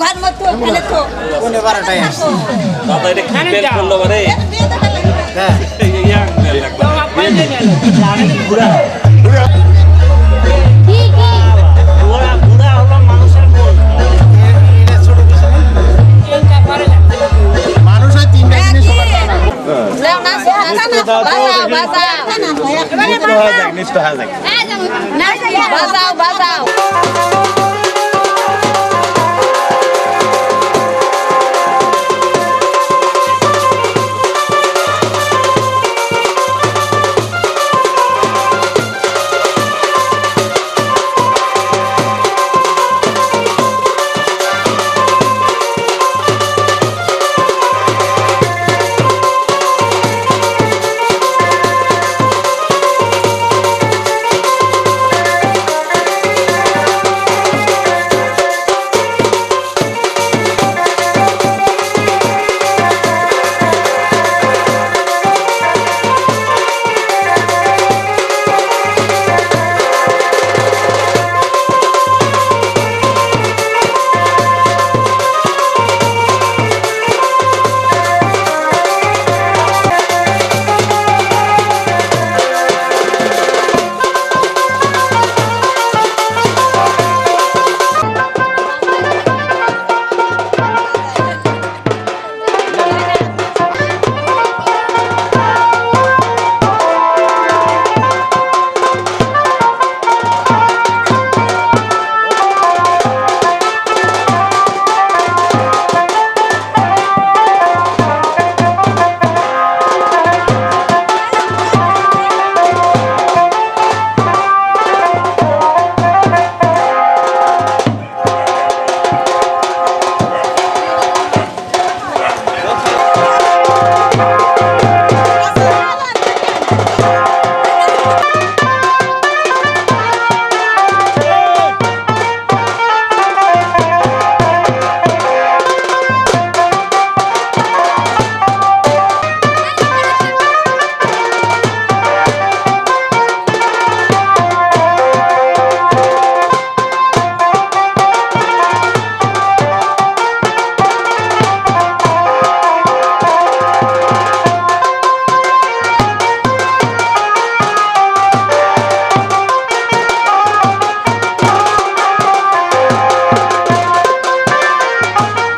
ঘর মতো ফেলে তো। কোনে বারোটায় আসছে। দাদা এটা কি বেল করল বারে? হ্যাঁ। ইয়াং বেল হয়ে যাক, নিত্য হয়ে যাক। বাজাও বাজাও।